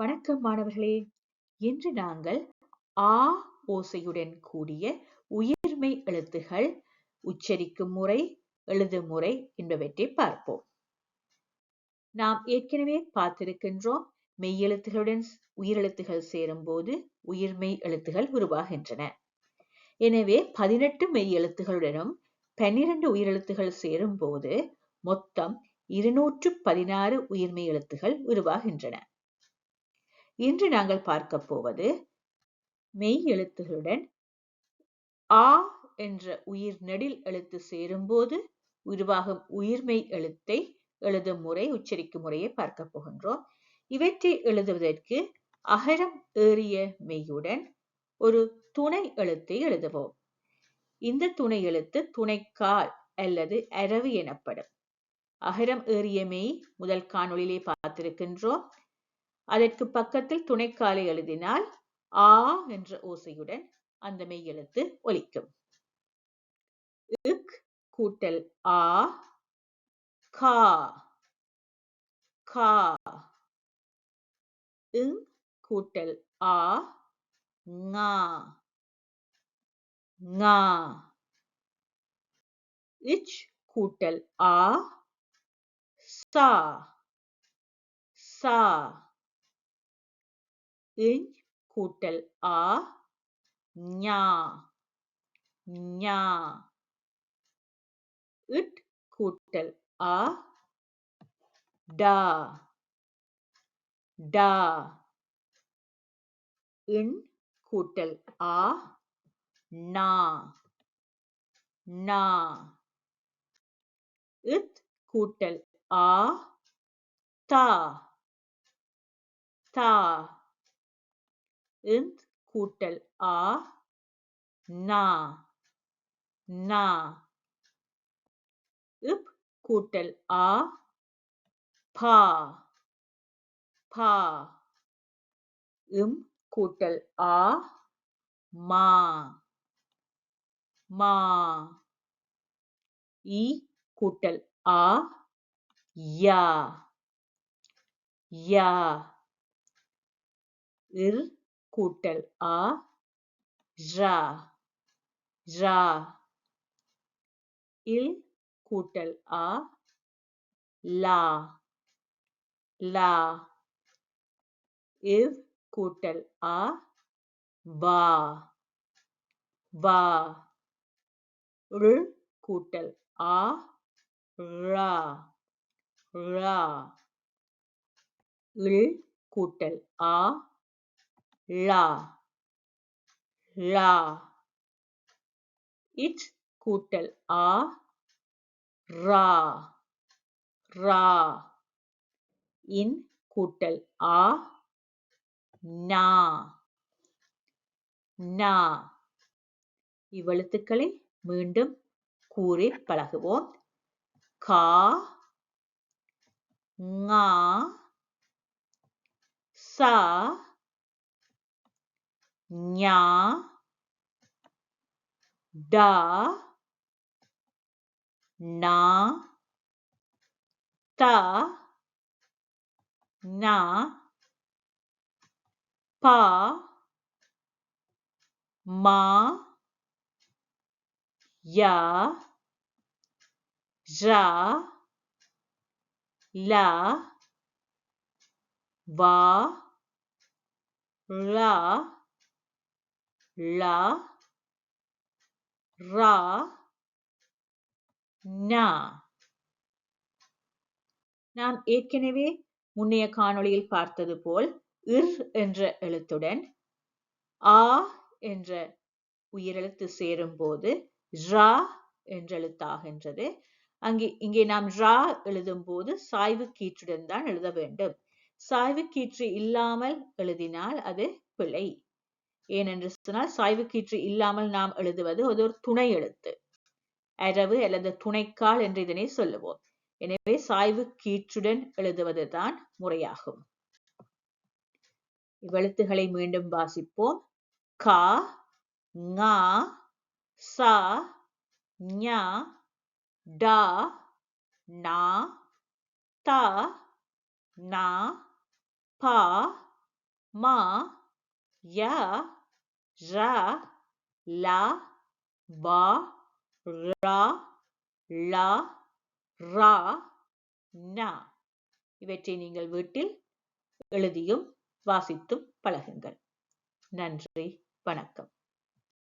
வணக்கம் மாணவர்களே. இன்று நாங்கள் ஆ ஓசையுடன் கூடிய உயிர்மெய் எழுத்துகள் உச்சரிக்கும் முறை எழுதும் முறை என்பவற்றை பார்ப்போம். நாம் ஏற்கனவே பார்த்திருக்கின்றோம் மெய்யெழுத்துகளுடன் உயிரெழுத்துகள் சேரும்போது உயிர்மெய் எழுத்துகள் உருவாகின்றன. எனவே பதினெட்டு மெய் எழுத்துகளுடனும் பன்னிரண்டு உயிரெழுத்துகள் சேரும்போது மொத்தம் இருநூற்று பதினாறு உயிர்மெய் எழுத்துகள் உருவாகின்றன. இன்று நாங்கள் பார்க்க போவது மெய் எழுத்துகளுடன் ஆ என்ற உயிர் நெடில் எழுத்து சேரும்போது உருவாகும் உயிர்மெய் எழுத்தை எழுதும் முறை உச்சரிக்கும் முறையை பார்க்க போகின்றோம். இவற்றை எழுதுவதற்கு அகரம் ஏறிய மெய்யுடன் ஒரு துணை எழுத்தை எழுதுவோம். இந்த துணை எழுத்து துணைக்கால் அல்லது அரவு எனப்படும். அகரம் ஏறிய மெய் முதல் காணொளியிலே பார்த்திருக்கின்றோம். அதற்கு பக்கத்தில் துணைக்காலை எழுதினால் ஆ என்ற ஓசையுடன் அந்த மெய் எழுத்து ஒலிக்கும். இக் கூட்டல் ஆ கா கா. இங் கூட்டல் ஆ ngா ngா இச் கூட்டல் ஆ சா சா. இஞ் கூட்டல் ஆ ஞா ஞா. இட் கூட்டல் ஆ டா. டா. இன் கூட்டல் ஆ நா. நா. இத் கூட்டல் ஆ தா. தா. இந்த் கூட்டல் ஆ நா நா. இப் கூட்டல் ஆ பா பா. இம் கூட்டல் ஆ மா மா. இ கூட்டல் ஆ யா யா. இர் கூட்டல் ஆ ரா ரா இல் கூட்டல் ஆ லா லா. இவ் கூட்டல் ஆ வா வா. ழ் கூட்டல் ஆ ரா ரா. இல் கூட்டல் ஆ லா லா இச் கூட்டல் ஆ. ரா ரா இன் கூட்டல் ஆ. நா நா இவ்வெழுத்துக்களை மீண்டும் கூறி பழகுவோம். கா. ngா சா. ஞா டா நா தா நா பா மா யா ரா லா வா லா லா ரா நா நாம் ஏற்கனவே முன்னைய காணொளியில் பார்த்தது போல் இர் என்ற எழுத்துடன் ஆ என்ற உயிரெழுத்து சேரும்போது ரா என்ற எழுத்தாகின்றது. அங்கே இங்கே நாம் ரா எழுதும் போது சாய்வு கீற்றுடன் தான் எழுத வேண்டும். சாய்வு கீற்று இல்லாமல் எழுதினால் அது பிழை. ஏனென்று சொன்னால் சாய்வு கீற்று இல்லாமல் நாம் எழுதுவது அது ஒரு துணை எழுத்து. அரவு அல்லது துணைக்கால் என்று இதனை சொல்லுவோம். எனவே சாய்வு கீற்றுடன் எழுதுவதுதான் முறையாகும். இவ்வெழுத்துகளை மீண்டும் வாசிப்போம். கா ngா சா ஞா டா நா தா நா பா மா யா ர லா வ ர லா ரா ந. இவற்றை நீங்கள் வீட்டில் எழுதியும் வாசித்தும் பழகுங்கள். நன்றி வணக்கம்.